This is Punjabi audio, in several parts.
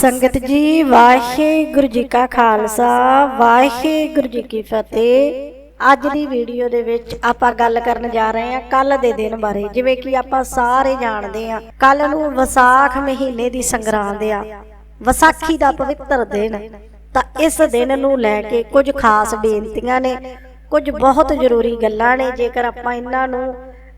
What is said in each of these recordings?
ਸੰਗਤ ਜੀ, ਵਾਹਿਗੁਰੂ ਜੀ ਕਾ ਖਾਲਸਾ, ਵਾਹਿਗੁਰੂ ਜੀ ਕੀ ਫਤਿਹ। ਅੱਜ ਦੀ ਵੀਡੀਓ ਦੇ ਵਿੱਚ ਆਪਾਂ ਗੱਲ ਕਰਨ ਜਾ ਰਹੇ ਹਾਂ ਕੱਲ ਦੇ ਦਿਨ ਬਾਰੇ, ਜਿਵੇਂ ਕਿ ਆਪਾਂ ਸਾਰੇ ਜਾਣਦੇ ਹਾਂ ਕੱਲ ਨੂੰ ਵਿਸਾਖ ਮਹੀਨੇ ਦੀ ਸੰਗਰਾਂਦ ਆ। ਵਿਸਾਖੀ ਦਾ ਪਵਿੱਤਰ ਦਿਨ, ਤਾਂ ਇਸ ਦਿਨ ਨੂੰ ਲੈ ਕੇ ਕੁਝ ਖਾਸ ਬੇਨਤੀਆਂ ਨੇ, ਕੁਝ ਬਹੁਤ ਜ਼ਰੂਰੀ ਗੱਲਾਂ ਨੇ, ਜੇਕਰ ਆਪਾਂ ਇਹਨਾਂ ਨੂੰ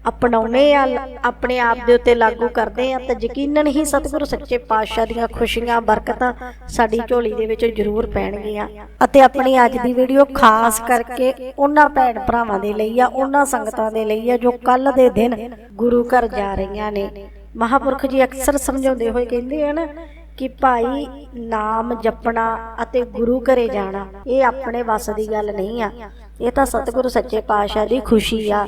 ਅਪਣਾਉਨੇ ਆ, ਆਪਣੇ ਆਪ ਦੇ ਉੱਤੇ ਲਾਗੂ ਕਰਦੇ ਆ, ਤਾਂ ਯਕੀਨਨ ਹੀ ਸਤਿਗੁਰੂ ਸੱਚੇ ਪਾਤਸ਼ਾਹ ਦੀਆਂ ਖੁਸ਼ੀਆਂ, ਬਰਕਤਾਂ ਸਾਡੀ ਝੋਲੀ ਦੇ ਵਿੱਚ ਜ਼ਰੂਰ ਪੈਣਗੀਆਂ। ਅਤੇ ਆਪਣੀ ਅੱਜ ਦੀ ਵੀਡੀਓ ਖਾਸ ਕਰਕੇ ਉਹਨਾਂ ਭੈਣ ਭਰਾਵਾਂ ਦੇ ਲਈ ਆ, ਉਹਨਾਂ ਸੰਗਤਾਂ ਦੇ ਲਈ ਆ, ਜੋ ਕੱਲ ਦੇ ਦਿਨ ਗੁਰੂ ਘਰ ਜਾ ਰਹੀਆਂ ਨੇ। ਮਹਾਪੁਰਖ ਜੀ ਅਕਸਰ ਸਮਝਾਉਂਦੇ ਹੋਏ ਕਹਿੰਦੇ ਆ ਨਾ ਕਿ ਭਾਈ ਨਾਮ ਜਪਣਾ ਅਤੇ ਗੁਰੂ ਘਰੇ ਜਾਣਾ, ਇਹ ਆਪਣੇ ਵੱਸ ਦੀ ਗੱਲ ਨਹੀਂ ਆ। ਇਹ ਤਾਂ ਸਤਿਗੁਰੂ ਸੱਚੇ ਪਾਤਸ਼ਾਹ ਦੀ ਖੁਸ਼ੀ ਆ।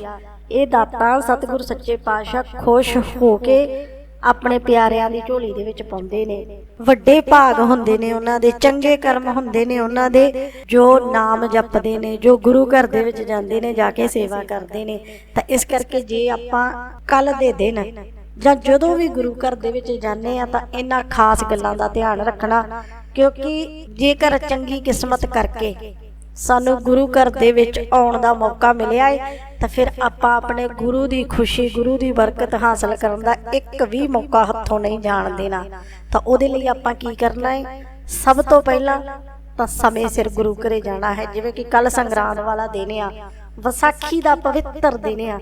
ਇਹ ਦਾਤਾਂ ਸਤਿਗੁਰੂ ਸੱਚੇ ਪਾਤਸ਼ਾਹ ਖੁਸ਼ ਹੋ ਕੇ ਆਪਣੇ ਪਿਆਰਿਆਂ ਦੀ ਝੋਲੀ ਦੇ ਵਿੱਚ ਪਾਉਂਦੇ ਨੇ। ਵੱਡੇ ਭਾਗ ਹੁੰਦੇ ਨੇ ਉਹਨਾਂ ਦੇ, ਚੰਗੇ ਕਰਮ ਹੁੰਦੇ ਨੇ ਉਹਨਾਂ ਦੇ, ਜੋ ਨਾਮ ਜਪਦੇ ਨੇ, ਜੋ ਗੁਰੂ ਘਰ ਦੇ ਵਿੱਚ ਜਾਂਦੇ ਨੇ, ਜਾ ਕੇ ਸੇਵਾ ਕਰਦੇ ਨੇ। ਤਾਂ ਇਸ ਕਰਕੇ ਜੇ ਆਪਾਂ ਕੱਲ ਦੇ ਦਿਨ ਜਾਂ ਜਦੋਂ ਵੀ ਗੁਰੂ ਘਰ ਦੇ ਵਿੱਚ ਜਾਂਦੇ ਆ ਤਾਂ ਇਹਨਾਂ ਖਾਸ ਗੱਲਾਂ ਦਾ ਧਿਆਨ ਰੱਖਣਾ, ਕਿਉਂਕਿ ਜੇਕਰ ਚੰਗੀ ਕਿਸਮਤ ਕਰਕੇ ਸਾਨੂੰ ਗੁਰੂ ਘਰ ਦੇ ਵਿੱਚ ਆਉਣ ਦਾ ਮੌਕਾ ਮਿਲਿਆ ਹੈ ਤਾਂ ਫਿਰ ਆਪਾਂ ਆਪਣੇ ਗੁਰੂ ਦੀ ਖੁਸ਼ੀ ਗੁਰੂ ਦੀ ਬਰਕਤ ਹਾਸਲ ਕਰਨ ਦਾ ਇੱਕ ਵੀ ਮੌਕਾ ਹੱਥੋਂ ਨਹੀਂ ਜਾਣ ਦੇਣਾ ਤਾਂ ਉਹਦੇ ਲਈ ਆਪਾਂ ਕੀ ਕਰਨਾ ਹੈ ਸਭ ਤੋਂ ਪਹਿਲਾਂ ਤਾਂ ਸਮੇਂ ਸਿਰ ਗੁਰੂ ਘਰੇ ਜਾਣਾ ਹੈ। ਜਿਵੇਂ ਕਿ ਕੱਲ ਸੰਗਰਾਂਦ ਵਾਲਾ ਦਿਨ ਆ। ਵਿਸਾਖੀ ਦਾ ਪਵਿੱਤਰ ਦਿਨ ਆ।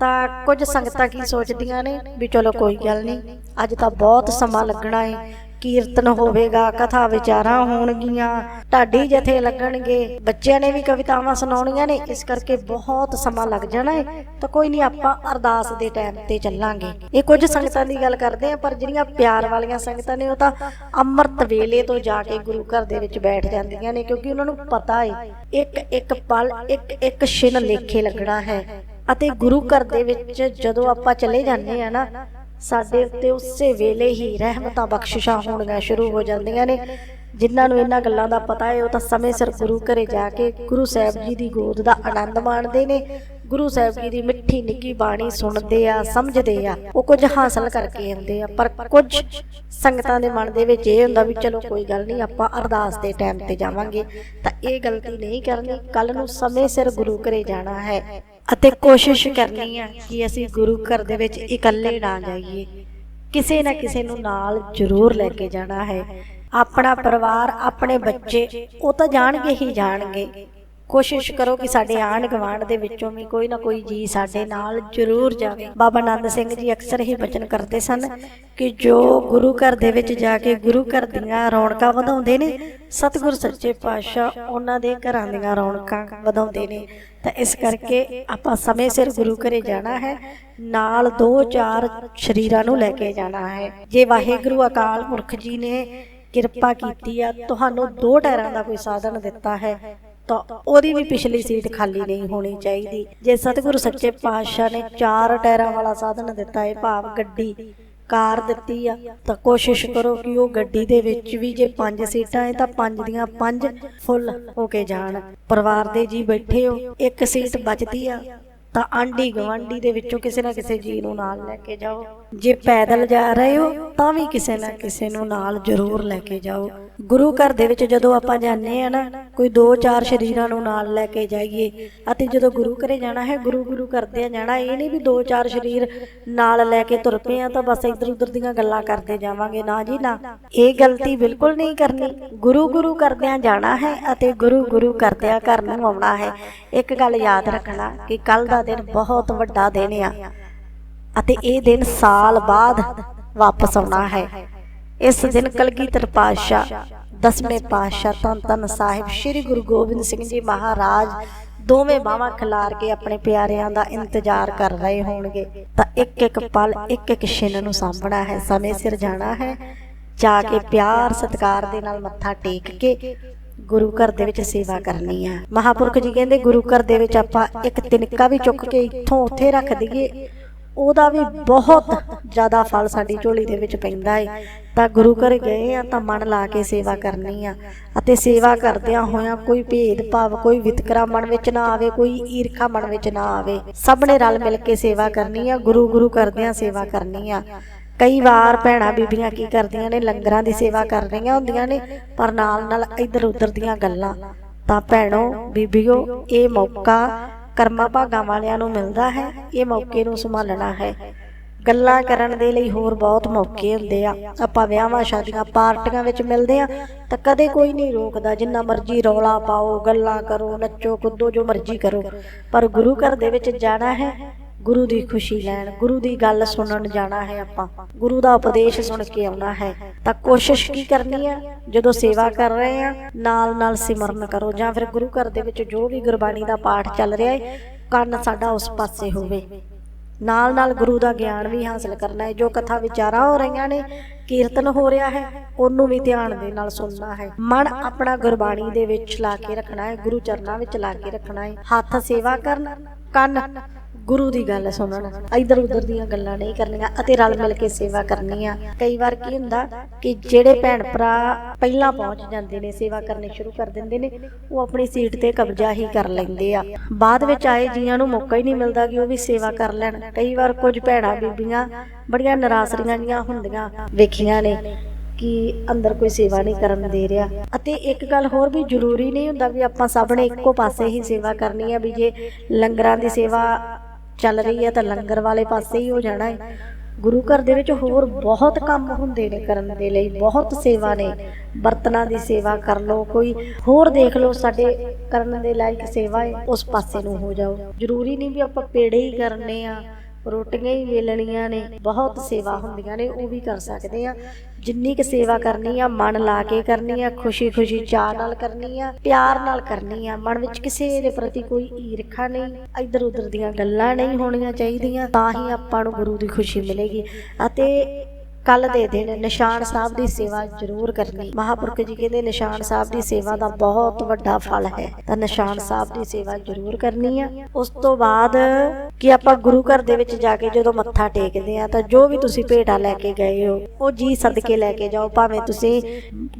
ਤਾਂ ਕੁਝ ਸੰਗਤਾਂ ਕੀ ਸੋਚਦੀਆਂ ਨੇ ਵੀ ਚਲੋ ਕੋਈ ਗੱਲ ਨਹੀਂ ਅੱਜ ਤਾਂ ਬਹੁਤ ਸਮਾਂ ਲੱਗਣਾ ਹੈ ਕੀਰਤਨ ਹੋਵੇਗਾ, ਕਥਾ ਵਿਚਾਰਾਂ ਹੋਣਗੀਆਂ, ਢਾਡੀ ਜਥੇ ਲੱਗਣਗੇ। ਬੱਚਿਆਂ ਨੇ ਵੀ ਕਵਿਤਾਵਾਂ ਸੁਣਾਉਣੀਆਂ ਨੇ, ਇਸ ਕਰਕੇ ਬਹੁਤ ਸਮਾਂ ਲੱਗ ਜਾਣਾ ਹੈ। ਤਾਂ ਕੋਈ ਨਹੀਂ, ਆਪਾਂ ਅਰਦਾਸ ਦੇ ਟਾਈਮ ਤੇ ਚੱਲਾਂਗੇ। ਇਹ ਕੁਝ ਸੰਗਤਾਂ ਦੀ ਗੱਲ ਕਰਦੇ ਆ ਪਰ ਜਿਹੜੀਆਂ ਪਿਆਰ ਵਾਲੀਆਂ ਸੰਗਤਾਂ ਨੇ, ਉਹ ਤਾਂ ਅੰਮ੍ਰਿਤ ਵੇਲੇ ਤੋਂ ਜਾ ਕੇ ਗੁਰੂ ਘਰ ਦੇ ਵਿੱਚ ਬੈਠ ਜਾਂਦੀਆਂ ਨੇ, ਕਿਉਂਕਿ ਉਹਨਾਂ ਨੂੰ ਪਤਾ ਹੈ, ਇੱਕ ਇੱਕ ਪਲ, ਇੱਕ ਇੱਕ ਛਿਨ ਲੇਖੇ ਲੱਗਣਾ ਹੈ। ਅਤੇ ਗੁਰੂ ਘਰ ਦੇ ਵਿੱਚ ਜਦੋਂ ਆਪਾਂ ਚਲੇ ਜਾਂਦੇ ਆ ਨਾ ਸਾਡੇ ਉੱਤੇ ਉਸੇ ਵੇਲੇ ਹੀ ਰਹਿਮਤਾਂ ਬਖਸ਼ਿਸ਼ਾਂ ਹੋਣੀਆਂ ਸ਼ੁਰੂ ਹੋ ਜਾਂਦੀਆਂ ਨੇ। ਜਿਨ੍ਹਾਂ ਨੂੰ ਇਹਨਾਂ ਗੱਲਾਂ ਦਾ ਪਤਾ ਹੈ, ਉਹ ਤਾਂ ਸਮੇਂ ਸਿਰ ਗੁਰੂ ਘਰੇ ਜਾ ਕੇ ਗੁਰੂ ਸਾਹਿਬ ਜੀ ਦੀ ਗੋਦ ਦਾ ਆਨੰਦ ਮਾਣਦੇ ਨੇ। ਗੁਰੂ ਸਾਹਿਬ ਜੀ ਦੀ ਮਿੱਠੀ ਨਿੱਕੀ ਬਾਣੀ ਸੁਣਦੇ ਆ, ਸਮਝਦੇ ਆ, ਉਹ ਕੁਝ ਹਾਸਲ ਕਰਕੇ ਆਉਂਦੇ ਆ। ਪਰ ਕੁਝ ਸੰਗਤਾਂ ਦੇ ਮਨ ਦੇ ਵਿੱਚ ਇਹ ਹੁੰਦਾ ਵੀ ਚਲੋ ਕੋਈ ਗੱਲ ਨਹੀਂ, ਆਪਾਂ ਅਰਦਾਸ ਦੇ ਟਾਈਮ ਤੇ ਜਾਵਾਂਗੇ। ਤਾਂ ਇਹ ਗਲਤੀ ਨਹੀਂ ਕਰਨੀ। ਕੱਲ ਨੂੰ ਸਮੇਂ ਸਿਰ ਗੁਰੂ ਘਰੇ ਜਾਣਾ ਹੈ। ਅਤੇ ਕੋਸ਼ਿਸ਼ ਕਰਨੀ ਆ ਕਿ ਅਸੀਂ ਗੁਰੂ ਘਰ ਦੇ ਵਿੱਚ ਇਕੱਲੇ ਨਾ ਜਾਈਏ। ਕਿਸੇ ਨਾ ਕਿਸੇ ਨੂੰ ਨਾਲ ਜ਼ਰੂਰ ਲੈ ਕੇ ਜਾਣਾ ਹੈ। ਆਪਣਾ ਪਰਿਵਾਰ, ਆਪਣੇ ਬੱਚੇ, ਉਹ ਤਾਂ ਜਾਣਗੇ ਹੀ ਜਾਣਗੇ। ਕੋਸ਼ਿਸ਼ ਕਰੋ ਕਿ ਸਾਡੇ ਆਂਢ ਗੁਆਂਢ ਦੇ ਵਿੱਚੋਂ ਵੀ ਕੋਈ ਨਾ ਕੋਈ ਜੀ ਸਾਡੇ ਨਾਲ ਜ਼ਰੂਰ ਜਾਵੇ। ਬਾਬਾ ਆਨੰਦ ਸਿੰਘ ਜੀ ਅਕਸਰ ਹੀ ਬਚਨ ਕਰਦੇ ਸਨ ਕਿ ਜੋ ਗੁਰੂ ਘਰ ਦੇ ਵਿੱਚ ਜਾ ਕੇ ਗੁਰੂ ਘਰ ਦੀਆਂ ਰੌਣਕਾਂ ਵਧਾਉਂਦੇ ਨੇ ਸਤਿਗੁਰ ਸੱਚੇ ਪਾਤਸ਼ਾਹ ਉਹਨਾਂ ਦੇ ਘਰਾਂ ਦੀਆਂ ਰੌਣਕਾਂ ਵਧਾਉਂਦੇ ਨੇ। ਤਾਂ ਇਸ ਕਰਕੇ ਆਪਾਂ ਸਮੇਂ ਸਿਰ ਗੁਰੂ ਘਰੇ ਜਾਣਾ ਹੈ। ਨਾਲ ਦੋ ਚਾਰ ਸ਼ਰੀਰਾਂ ਨੂੰ ਲੈ ਕੇ ਜਾਣਾ ਹੈ। ਜੇ ਵਾਹਿਗੁਰੂ ਅਕਾਲ ਪੁਰਖ ਜੀ ਨੇ ਕਿਰਪਾ ਕੀਤੀ ਆ ਤੁਹਾਨੂੰ ਦੋ ਟਾਇਰਾਂ ਦਾ ਕੋਈ ਸਾਧਨ ਦਿੱਤਾ ਹੈ। ਤਾਂ ਉਹਦੀ ਵੀ ਪਿਛਲੀ ਸੀਟ ਖਾਲੀ ਨਹੀਂ ਹੋਣੀ ਚਾਹੀਦੀ। ਜੇ ਸਤਿਗੁਰੂ ਸੱਚੇ ਪਾਤਸ਼ਾਹ ਨੇ ਚਾਰ ਟਾਇਰਾਂ ਵਾਲਾ ਸਾਧਨ ਦਿੱਤਾ ਹੈ ਭਾਵ ਗੱਡੀ, ਕਾਰ ਦਿੱਤੀ ਆ, ਤਾਂ ਕੋਸ਼ਿਸ਼ ਕਰੋ ਕਿ ਉਹ ਗੱਡੀ ਦੇ ਵਿੱਚ ਵੀ ਜੇ ਪੰਜ ਸੀਟਾਂ ਹੈ ਤਾਂ ਪੰਜ ਦੀਆਂ ਪੰਜ ਫੁੱਲ ਹੋ ਕੇ ਜਾਣ। ਪਰਿਵਾਰ ਦੇ ਜੀ ਬੈਠੇ ਹੋ, ਇੱਕ ਸੀਟ ਬਚਦੀ ਆ, ਤਾਂ ਆਂਢੀ ਗਵਾਂਢੀ ਦੇ ਵਿੱਚੋਂ ਕਿਸੇ ਨਾ ਕਿਸੇ ਜੀ ਨੂੰ ਨਾਲ ਲੈ ਕੇ ਜਾਓ। ਜੇ ਪੈਦਲ ਜਾ ਰਹੇ ਹੋ, ਤਾਂ ਵੀ ਕਿਸੇ ਨਾ ਕਿਸੇ ਨੂੰ ਨਾਲ ਜ਼ਰੂਰ ਲੈ ਕੇ ਜਾਓ। ਗੁਰੂ ਘਰ ਦੇ ਵਿੱਚ ਜਦੋਂ ਆਪਾਂ ਜਾਂਦੇ ਆ ਨਾ, ਕੋਈ ਦੋ ਚਾਰ ਸ਼ਰੀਰਾਂ ਨੂੰ ਨਾਲ ਲੈ ਕੇ ਜਾਈਏ, ਅਤੇ ਜਦੋਂ ਗੁਰੂ ਘਰੇ ਜਾਣਾ ਹੈ, ਗੁਰੂ ਗੁਰੂ ਕਰਦੇ ਆ ਜਾਣਾ, ਇਹ ਨਹੀਂ ਵੀ ਦੋ ਚਾਰ ਸ਼ਰੀਰ ਨਾਲ ਲੈ ਕੇ ਤੁਰ ਪਏ ਆ ਤਾਂ ਬਸ ਇੱਧਰ ਉੱਧਰ ਦੀਆਂ ਗੱਲਾਂ ਕਰਦੇ ਜਾਵਾਂਗੇ। ਨਾ ਜੀ, ਨਾ। ਇਹ ਗਲਤੀ ਬਿਲਕੁਲ ਨਹੀਂ ਕਰਨੀ। ਗੁਰੂ ਗੁਰੂ ਕਰਦਿਆਂ ਜਾਣਾ ਹੈ ਅਤੇ ਗੁਰੂ ਗੁਰੂ ਕਰਦਿਆਂ ਘਰ ਨੂੰ ਆਉਣਾ ਹੈ। ਇੱਕ ਗੱਲ ਯਾਦ ਰੱਖਣਾ ਕਿ ਕੱਲ ਦਾ ਦਿਨ ਬਹੁਤ ਵੱਡਾ ਦਿਨ ਆ। ਅਤੇ ਇਹ ਦਿਨ ਸਾਲ ਬਾਅਦ ਵਾਪਸ ਆਉਣਾ ਹੈ। ਇਸ ਦਿਨ ਕਲਗੀਧਰ ਪਾਤਸ਼ਾਹ, ਦਸਵੇਂ ਪਾਤਸ਼ਾਹ ਧੰਨ ਧੰਨ ਸਾਹਿਬ ਸ੍ਰੀ ਗੁਰੂ ਗੋਬਿੰਦ ਸਿੰਘ ਜੀ ਮਹਾਰਾਜ ਦੋਵੇਂ ਬਾਹਾਂ ਖਿਲਾਰ ਕੇ ਆਪਣੇ ਪਿਆਰਿਆਂ ਦਾ ਇੰਤਜ਼ਾਰ ਕਰ ਰਹੇ ਹੋਣਗੇ। ਤਾਂ ਇੱਕ ਇੱਕ ਪਲ, ਇੱਕ ਇੱਕ ਛਿਨ ਨੂੰ ਸਾਂਭਣਾ ਹੈ, ਸਮੇਂ ਸਿਰ ਜਾਣਾ ਹੈ। ਜਾ ਕੇ ਪਿਆਰ ਸਤਿਕਾਰ ਦੇ ਨਾਲ ਮੱਥਾ ਟੇਕ ਕੇ ਗੁਰੂ ਘਰ ਦੇ ਵਿੱਚ ਸੇਵਾ ਕਰਨੀ ਆ। ਮਹਾਪੁਰਖ ਜੀ ਕਹਿੰਦੇ, ਗੁਰੂ ਘਰ ਦੇ ਵਿੱਚ ਆਪਾਂ ਇੱਕ ਤਿਨਕਾ ਵੀ ਚੁੱਕ ਕੇ ਇੱਥੋਂ ਉੱਥੇ ਰੱਖ ਦਈਏ। ਉਹਦਾ ਵੀ ਬਹੁਤ ਜ਼ਿਆਦਾ ਫਲ ਸਾਡੀ ਝੋਲੀ ਦੇ ਵਿੱਚ ਪੈਂਦਾ ਹੈ ਤਾਂ ਗੁਰੂ ਘਰ ਗਏ ਆ ਤਾਂ ਮਨ ਲਾ ਕੇ ਸੇਵਾ ਕਰਨੀ ਆ। ਅਤੇ ਸੇਵਾ ਕਰਦਿਆਂ ਹੋਇਆਂ ਕੋਈ ਭੇਦ ਭਾਵ ਕੋਈ ਵਿਤਕਰਾ ਮਨ ਵਿੱਚ ਨਾ ਆਵੇ, ਕੋਈ ਈਰਖਾ ਮਨ ਵਿੱਚ ਨਾ ਆਵੇ। ਸਭ ਨੇ ਰਲ ਮਿਲ ਕੇ ਸੇਵਾ ਕਰਨੀ ਆ, ਗੁਰੂ ਗੁਰੂ ਕਰਦਿਆਂ ਸੇਵਾ ਕਰਨੀ ਆ। ਕਈ ਵਾਰ ਭੈਣਾਂ ਬੀਬੀਆਂ ਕੀ ਕਰਦੀਆਂ ਨੇ, ਲੰਗਰਾਂ ਦੀ ਸੇਵਾ ਕਰ ਰਹੀਆਂ ਹੁੰਦੀਆਂ ਨੇ, ਪਰ ਨਾਲ ਨਾਲ ਇੱਧਰ ਉੱਧਰ ਦੀਆਂ ਗੱਲਾਂ। ਤਾਂ ਭੈਣੋ, ਬੀਬੀਓ, ਇਹ ਮੌਕਾ ਕਰਮਾਂ ਭਾਗਾਂ ਵਾਲਿਆਂ ਨੂੰ ਮਿਲਦਾ ਹੈ। ਇਹ ਮੌਕੇ ਨੂੰ ਸੰਭਾਲਣਾ ਹੈ। ਗੱਲਾਂ ਕਰਨ ਦੇ ਲਈ ਹੋਰ ਬਹੁਤ ਮੌਕੇ ਹੁੰਦੇ ਆ। ਆਪਾਂ ਵਿਆਹਾਂ ਸ਼ਾਦੀਆਂ ਪਾਰਟੀਆਂ ਵਿੱਚ ਮਿਲਦੇ ਆ ਤਾਂ ਕਦੇ ਕੋਈ ਨਹੀਂ ਰੋਕਦਾ, ਜਿੰਨਾ ਮਰਜ਼ੀ ਰੌਲਾ ਪਾਓ, ਗੱਲਾਂ ਕਰੋ, ਨੱਚੋ, ਕੁੱਦੋ, ਜੋ ਮਰਜ਼ੀ ਕਰੋ। ਪਰ ਗੁਰੂ ਘਰ ਦੇ ਵਿੱਚ ਜਾਣਾ ਹੈ, ਗੁਰੂ ਦੀ ਖੁਸ਼ੀ ਲੈਣ, ਗੁਰੂ ਦੀ ਗੱਲ ਸੁਣਨ ਜਾਣਾ ਹੈ ਆਪਾਂ। ਗੁਰੂ ਦਾ ਉਪਦੇਸ਼ ਸੁਣ ਕੇ ਆਉਣਾ ਹੈ। ਤਾਂ ਕੋਸ਼ਿਸ਼ ਕੀ ਕਰਨੀ ਹੈ ਜਦੋਂ ਸੇਵਾ ਕਰ ਰਹੇ ਆ ਨਾਲ ਨਾਲ ਸਿਮਰਨ ਕਰੋ। ਜਾਂ ਫਿਰ ਗੁਰੂ ਘਰ ਦੇ ਵਿੱਚ ਜੋ ਵੀ ਗੁਰਬਾਣੀ ਦਾ ਪਾਠ ਚੱਲ ਰਿਹਾ ਹੈ ਕੰਨ ਸਾਡਾ ਉਸ ਪਾਸੇ ਹੋਵੇ। ਨਾਲ ਨਾਲ ਗੁਰੂ ਦਾ ਗਿਆਨ ਵੀ ਹਾਸਲ ਕਰਨਾ ਹੈ। ਜੋ ਕਥਾ ਵਿਚਾਰਾਂ ਹੋ ਰਹੀਆਂ ਨੇ, ਕੀਰਤਨ ਹੋ ਰਿਹਾ ਹੈ, ਉਹਨੂੰ ਵੀ ਧਿਆਨ ਦੇ ਨਾਲ ਸੁਣਨਾ ਹੈ। ਮਨ ਆਪਣਾ ਗੁਰਬਾਣੀ ਦੇ ਵਿੱਚ ਲਾ ਕੇ ਰੱਖਣਾ ਹੈ, ਗੁਰੂ ਚਰਨਾਂ ਵਿੱਚ ਲਾ ਕੇ ਰੱਖਣਾ ਹੈ। ਹੱਥ ਸੇਵਾ ਕਰਨ, ਕੰਨ ਗੁਰੂ ਦੀ ਗੱਲ ਸੁਣਨ। ਇਧਰ ਉਧਰ ਦੀਆਂ ਗੱਲਾਂ ਨਹੀਂ ਕਰਨੀਆਂ ਅਤੇ ਰਲ ਮਿਲ ਕੇ ਸੇਵਾ ਕਰਨੀ ਆ। ਕਈ ਵਾਰ ਕੀ ਹੁੰਦਾ ਕਿ ਜਿਹੜੇ ਭੈਣ ਭਰਾ ਪਹਿਲਾਂ ਪਹੁੰਚ ਜਾਂਦੇ ਨੇ, ਸੇਵਾ ਕਰਨੀ ਸ਼ੁਰੂ ਕਰ ਦਿੰਦੇ ਨੇ, ਉਹ ਆਪਣੀ ਸੀਟ ਤੇ ਕਬਜ਼ਾ ਹੀ ਕਰ ਲੈਂਦੇ ਆ। ਬਾਅਦ ਵਿੱਚ ਆਏ ਜੀਆਂ ਨੂੰ ਮੌਕਾ ਹੀ ਨਹੀਂ ਮਿਲਦਾ ਕਿ ਉਹ ਵੀ ਸੇਵਾ ਕਰ ਲੈਣ। ਕਈ ਵਾਰ ਕੁਝ ਭੈਣਾਂ ਬੀਬੀਆਂ ਬੜੀਆਂ ਨਰਾਸਰੀਆਂ ਜੀਆਂ ਹੁੰਦੀਆਂ ਵੇਖੀਆਂ ਨੇ ਕਿ ਅੰਦਰ ਕੋਈ ਸੇਵਾ ਨਹੀਂ ਕਰਨ ਦੇ ਰਿਹਾ। ਅਤੇ ਇੱਕ ਗੱਲ ਹੋਰ ਵੀ ਜ਼ਰੂਰੀ ਨਹੀਂ ਹੁੰਦਾ ਵੀ ਆਪਾਂ ਸਭ ਨੇ ਇੱਕੋ ਪਾਸੇ ਹੀ ਸੇਵਾ ਕਰਨੀ ਹੈ ਵੀ ਜੇ ਲੰਗਰਾਂ ਦੀ ਸੇਵਾ ਚੱਲ ਰਹੀ ਹੈ ਤਾਂ ਲੰਗਰ ਵਾਲੇ ਪਾਸੇ ਹੀ ਹੋ ਜਾਣਾ ਹੈ ਗੁਰੂ ਘਰ ਦੇ ਵਿੱਚ ਹੋਰ ਬਹੁਤ ਕੰਮ ਹੁੰਦੇ ਨੇ ਕਰਨ ਦੇ ਲਈ, ਬਹੁਤ ਸੇਵਾ ਨੇ। ਬਰਤਨਾਂ ਦੀ ਸੇਵਾ ਕਰ ਲਓ, ਕੋਈ ਹੋਰ ਦੇਖ ਲਓ, ਸਾਡੇ ਕਰਨ ਦੇ ਲਾਇਕ ਸੇਵਾ ਹੈ ਉਸ ਪਾਸੇ ਨੂੰ ਹੋ ਜਾਓ। ਜ਼ਰੂਰੀ ਨਹੀਂ ਵੀ ਆਪਾਂ ਪੇੜੇ ਹੀ ਕਰਨੇ ਆ। ਰੋਟੀਆਂ ਹੀ ਵੇਲਣੀਆਂ ਨੇ, ਬਹੁਤ ਸੇਵਾ ਹੁੰਦੀਆਂ ਨੇ, ਉਹ ਵੀ ਕਰ ਸਕਦੇ ਆ। ਜਿੰਨੀ ਕੁ ਸੇਵਾ ਕਰਨੀ ਆ, ਮਨ ਲਾ ਕੇ ਕਰਨੀ ਆ ਖੁਸ਼ੀ ਖੁਸ਼ੀ ਚਾਹ ਨਾਲ ਕਰਨੀ ਆ, ਪਿਆਰ ਨਾਲ ਕਰਨੀ ਆ, ਮਨ ਵਿੱਚ ਕਿਸੇ ਦੇ ਪ੍ਰਤੀ ਕੋਈ ਈਰਖਾ ਨਹੀਂ ਇੱਧਰ ਉੱਧਰ ਦੀਆਂ ਗੱਲਾਂ ਨਹੀਂ ਹੋਣੀਆਂ ਚਾਹੀਦੀਆਂ, ਤਾਂ ਹੀ ਆਪਾਂ ਨੂੰ ਗੁਰੂ ਦੀ ਖੁਸ਼ੀ ਮਿਲੇਗੀ। ਅਤੇ ਕੱਲ ਦੇ ਦਿਨ ਨਿਸ਼ਾਨ ਸਾਹਿਬ ਦੀ ਸੇਵਾ ਜ਼ਰੂਰ ਕਰਨੀ। ਮਹਾਪੁਰਖ ਜੀ ਕਹਿੰਦੇ, ਨਿਸ਼ਾਨ ਸਾਹਿਬ ਦੀ ਸੇਵਾ ਦਾ ਬਹੁਤ ਵੱਡਾ ਫਲ ਹੈ। ਤਾਂ ਨਿਸ਼ਾਨ ਸਾਹਿਬ ਦੀ ਸੇਵਾ ਜ਼ਰੂਰ ਕਰਨੀ ਆ। ਉਸ ਤੋਂ ਬਾਅਦ ਕਿ ਆਪਾਂ ਗੁਰੂ ਘਰ ਦੇ ਵਿੱਚ ਜਾ ਕੇ ਜਦੋਂ ਮੱਥਾ ਟੇਕਦੇ ਆ, ਤਾਂ ਜੋ ਵੀ ਤੁਸੀਂ ਭੇਟਾ ਲੈ ਕੇ ਗਏ ਹੋ, ਉਹ ਜੀ ਸਦਕੇ ਲੈ ਕੇ ਜਾਓ। ਭਾਵੇਂ ਤੁਸੀਂ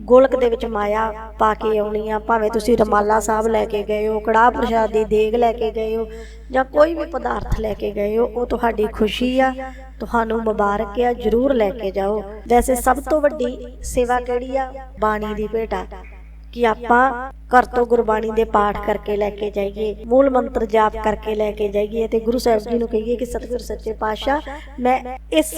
ਗੋਲਕ ਦੇ ਵਿੱਚ ਮਾਇਆ ਪਾ ਕੇ ਆਉਣੀ ਆ, ਭਾਵੇਂ ਤੁਸੀਂ ਰਮਾਲਾ ਸਾਹਿਬ ਲੈ ਕੇ ਗਏ ਹੋ, ਕੜਾਹ ਪ੍ਰਸ਼ਾਦ ਦੀ ਦੇਗ ਲੈ ਕੇ ਗਏ ਹੋ ਜਾਂ ਕੋਈ ਵੀ ਪਦਾਰਥ ਲੈ ਕੇ ਗਏ ਹੋ, ਉਹ ਤੁਹਾਡੀ ਖੁਸ਼ੀ ਆ। ਤੁਹਾਨੂੰ ਮੁਬਾਰਕ ਆ, ਜਰੂਰ ਲੈ ਕੇ ਜਾਓ। ਵੈਸੇ ਸਭ ਤੋਂ ਵੱਡੀ ਸੇਵਾ ਕਿਹੜੀ ਆ? ਬਾਣੀ ਦੀ ਭੇਟਾ ਕਿ ਆਪਾਂ ਘਰ ਤੋਂ ਗੁਰਬਾਣੀ ਦੇ ਪਾਠ ਕਰਕੇ ਲੈ ਕੇ ਜਾਈਏ, ਮੂਲ ਮੰਤਰ ਜਾਪ ਕਰਕੇ ਲੈ ਕੇ ਜਾਈਏ ਤੇ ਗੁਰੂ ਸਾਹਿਬ ਜੀ ਨੂੰ ਕਹੀਏ ਕਿ ਸਤਿਗੁਰ ਸੱਚੇ ਪਾਤਸ਼ਾਹ, ਮੈਂ ਇਸ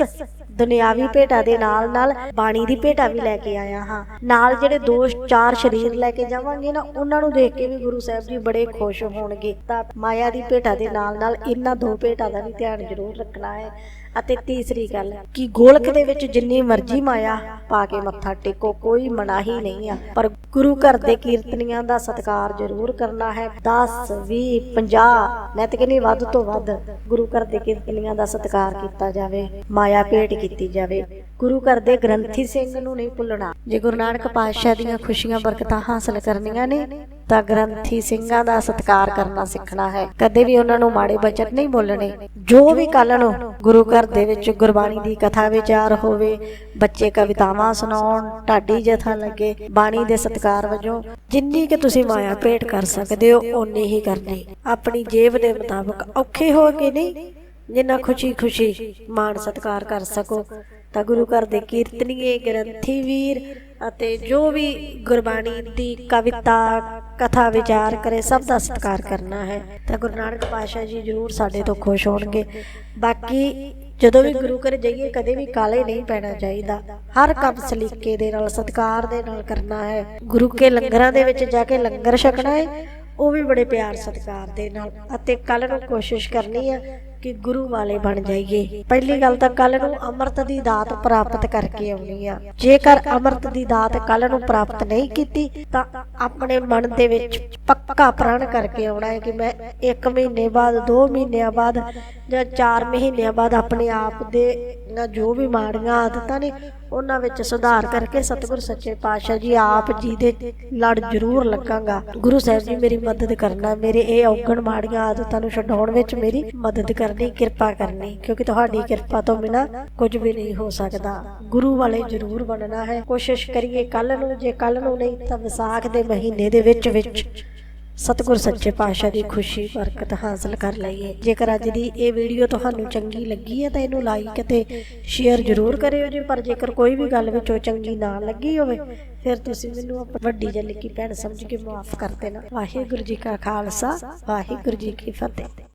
ਦੁਨਿਆਵੀ ਭੇਟਾ ਦੇ ਨਾਲ ਨਾਲ ਬਾਣੀ ਦੀ ਭੇਟਾ ਵੀ ਲੈ ਕੇ ਆਇਆ ਹਾਂ। ਨਾਲ ਜਿਹੜੇ ਦੋ ਚਾਰ ਸ਼ਰੀਰ ਲੈ ਕੇ ਜਾਵਾਂਗੇ ਨਾ, ਉਹਨਾਂ ਨੂੰ ਦੇਖ ਕੇ ਵੀ ਗੁਰੂ ਸਾਹਿਬ ਜੀ ਬੜੇ ਖੁਸ਼ ਹੋਣਗੇ। ਤਾਂ ਮਾਇਆ ਦੀ ਭੇਟਾ ਦੇ ਨਾਲ ਨਾਲ ਇਹਨਾਂ ਦੋ ਭੇਟਾ ਦਾ ਵੀ ਧਿਆਨ ਜ਼ਰੂਰ ਰੱਖਣਾ ਹੈ। ਅਤੇ ਤੀਸਰੀ ਗੱਲ, ਕਿ ਗੋਲਕ ਦੇ ਵਿੱਚ ਜਿੰਨੀ ਮਰਜ਼ੀ ਮਾਇਆ ਪਾ ਕੇ ਮੱਥਾ ਟੇਕੋ, ਕੋਈ ਮਨਾਹੀ ਨਹੀਂ ਆ। ਪਰ ਗੁਰੂ ਘਰ ਦੇ ਕੀਰਤਨੀਆਂ ਦਾ ਸਤਿਕਾਰ ਜ਼ਰੂਰ ਕਰਨਾ ਹੈ। 10 20 50 ਮੈਂ ਤਾਂ ਕਹਿੰਦੀ ਵੱਧ ਤੋਂ ਵੱਧ ਗੁਰੂ ਘਰ ਦੇ ਕੀਰਤਨੀਆਂ ਦਾ ਸਤਿਕਾਰ ਕੀਤਾ ਜਾਵੇ। ਮਾਇਆ ਭੇਟ ਕੀਤੀ ਜਾਵੇ। ਗੁਰੂ ਘਰ ਦੇ ਗ੍ਰੰਥੀ ਸਿੰਘ ਨੂੰ ਨਹੀਂ ਭੁੱਲਣਾ। ਜੇ ਗੁਰੂ ਨਾਨਕ ਪਾਤਸ਼ਾਹ ਦੀਆਂ ਖੁਸ਼ੀਆਂ, ਬਰਕਤਾਂ ਹਾਸਲ ਕਰਨੀਆਂ ਨੇ, ਤਾਂ ਗ੍ਰੰਥੀ ਸਿੰਘਾਂ ਦਾ ਸਤਿਕਾਰ ਕਰਨਾ ਸਿੱਖਣਾ ਹੈ। ਕਦੇ ਵੀ ਉਹਨਾਂ ਨੂੰ ਮਾੜੇ ਬਚਨ ਨਹੀਂ ਬੋਲਣੇ। ਜੋ ਵੀ ਕੱਲ ਨੂੰ ਗੁਰੂ ਘਰ ਦੇ ਵਿੱਚ ਗੁਰਬਾਣੀ ਦੀ ਕਥਾ ਵਿਚਾਰ ਹੋਵੇ, ਬੱਚੇ ਕਵਿਤਾਵਾਂ ਸੁਣਾਉਣ, ਢਾਡੀ ਜਥਾ ਲੱਗੇ, ਬਾਣੀ ਦੇ ਸਤਿਕਾਰ ਵਜੋਂ ਜਿੰਨੀ ਕਿ ਤੁਸੀਂ ਮਾਇਆ ਭੇਟ ਕਰ ਸਕਦੇ ਹੋ, ਓਨੀ ਹੀ ਕਰਨੀ। ਆਪਣੀ ਜੇਬ ਦੇ ਮੁਤਾਬਕ ਔਖੇ ਹੋ ਕੇ ਨਹੀਂ ਜਿੰਨਾ ਖੁਸ਼ੀ ਖੁਸ਼ੀ ਮਾਣ ਸਤਿਕਾਰ ਕਰ ਸਕੋ, ਤਾਂ ਗੁਰੂ ਘਰ ਦੇ ਕੀਰਤਨੀਏ, ਗ੍ਰੰਥੀ ਵੀਰ ਅਤੇ ਜੋ ਵੀ ਗੁਰਬਾਣੀ ਦੀ ਕਵਿਤਾ, ਕਥਾ, ਵਿਚਾਰ ਕਰੇ, ਸਭ ਦਾ ਸਤਿਕਾਰ ਕਰਨਾ ਹੈ। ਤਾਂ ਗੁਰੂ ਨਾਨਕ ਪਾਤਸ਼ਾਹ ਜੀ ਜ਼ਰੂਰ ਸਾਡੇ ਤੋਂ ਖੁਸ਼ ਹੋਣਗੇ। ਬਾਕੀ ਜਦੋਂ ਵੀ ਗੁਰੂ ਘਰ ਜਾਈਏ, ਕਦੇ ਵੀ ਕਾਲੇ ਨਹੀਂ ਪੈਣਾ ਚਾਹੀਦਾ। ਹਰ ਕੰਮ ਸਲੀਕੇ ਦੇ ਨਾਲ, ਸਤਿਕਾਰ ਦੇ ਨਾਲ ਕਰਨਾ ਹੈ। ਗੁਰੂ ਕੇ ਲੰਗਰਾਂ ਦੇ ਵਿੱਚ ਜਾ ਕੇ ਲੰਗਰ ਛਕਣਾ ਹੈ, ਉਹ ਵੀ ਬੜੇ ਪਿਆਰ ਸਤਿਕਾਰ ਦੇ ਨਾਲ। ਅਤੇ ਕੱਲ ਨੂੰ ਕੋਸ਼ਿਸ਼ ਕਰਨੀ ਹੈ ਕਿ ਗੁਰੂ ਵਾਲੇ ਬਣ ਜਾਈਏ। ਪਹਿਲੀ ਗੱਲ ਤਾਂ ਕੱਲ ਨੂੰ ਅੰਮ੍ਰਿਤ ਦੀ ਦਾਤ ਪ੍ਰਾਪਤ ਕਰਕੇ ਆਉਣੀ ਆ। ਜੇਕਰ ਅੰਮ੍ਰਿਤ ਦੀ ਦਾਤ ਕੱਲ ਨੂੰ ਪ੍ਰਾਪਤ ਨਹੀਂ ਕੀਤੀ, ਤਾਂ ਆਪਣੇ ਮਨ ਦੇ ਵਿੱਚ ਪੱਕਾ ਪ੍ਰਣ ਕਰਕੇ ਆਉਣਾ ਹੈ ਕਿ ਮੈਂ 1 ਮਹੀਨੇ ਬਾਅਦ 2 ਮਹੀਨਿਆਂ ਬਾਅਦ ਜਾਂ 4 ਮਹੀਨਿਆਂ ਬਾਅਦ ਆਪਣੇ ਆਪ ਦੇ ਨਾ ਜੋ ਵੀ ਮਾੜੀਆਂ ਆਦਤਾਂ ਨੇ, ਉਹਨਾਂ ਵਿੱਚ ਸੁਧਾਰ ਕਰਕੇ ਸਤਿਗੁਰ ਸੱਚੇ ਪਾਤਸ਼ਾਹ ਜੀ ਆਪ ਜੀ ਦੇ ਲੜ ਜ਼ਰੂਰ ਲੱਗਾਂਗਾ। ਗੁਰੂ ਸਾਹਿਬ ਜੀ ਮੇਰੀ ਮਦਦ ਕਰਨਾ, ਮੇਰੇ ਇਹ ਔਗਣ ਮਾੜੀਆਂ ਆਦਤਾਂ ਨੂੰ ਛਡਾਉਣ ਵਿੱਚ ਮੇਰੀ ਮਦਦ ਕਰਨੀ, ਕਿਰਪਾ ਕਰਨੀ, ਕਿਉਂਕਿ ਤੁਹਾਡੀ ਕਿਰਪਾ ਤੋਂ ਬਿਨਾ ਕੁਝ ਵੀ ਨਹੀਂ ਹੋ ਸਕਦਾ। ਗੁਰੂ ਵਾਲੇ ਜ਼ਰੂਰ ਬਣਨਾ ਹੈ। ਕੋਸ਼ਿਸ਼ ਕਰੀਏ ਕੱਲ ਨੂੰ, ਜੇ ਕੱਲ ਨੂੰ ਨਹੀਂ ਤਾਂ ਵਿਸਾਖ ਦੇ ਮਹੀਨੇ ਦੇ ਵਿੱਚ ਵਿੱਚ ਸਤਿਗੁਰ ਸੱਚੇ ਪਾਤਸ਼ਾਹ ਦੀ ਖੁਸ਼ੀ, ਬਰਕਤ ਹਾਸਲ ਕਰ ਲਈਏ। ਜੇਕਰ ਅੱਜ ਦੀ ਇਹ ਵੀਡੀਓ ਤੁਹਾਨੂੰ ਚੰਗੀ ਲੱਗੀ ਹੈ ਤਾਂ ਇਹਨੂੰ ਲਾਈਕ ਅਤੇ ਸ਼ੇਅਰ ਜ਼ਰੂਰ ਕਰਿਓ ਜੀ। ਪਰ ਜੇਕਰ ਕੋਈ ਵੀ ਗੱਲ ਵਿੱਚੋਂ ਚੰਗੀ ਨਾ ਲੱਗੀ ਹੋਵੇ, ਫਿਰ ਤੁਸੀਂ ਮੈਨੂੰ ਆਪਣੀ ਵੱਡੀ ਜਾਂ ਜਲਿੱਕੀ ਭੈਣ ਸਮਝ ਕੇ ਮਾਫ ਕਰ ਦੇਣਾ। ਵਾਹਿਗੁਰੂ ਜੀ ਕਾ ਖਾਲਸਾ, ਵਾਹਿਗੁਰੂ ਜੀ ਕੀ ਫਤਿਹ।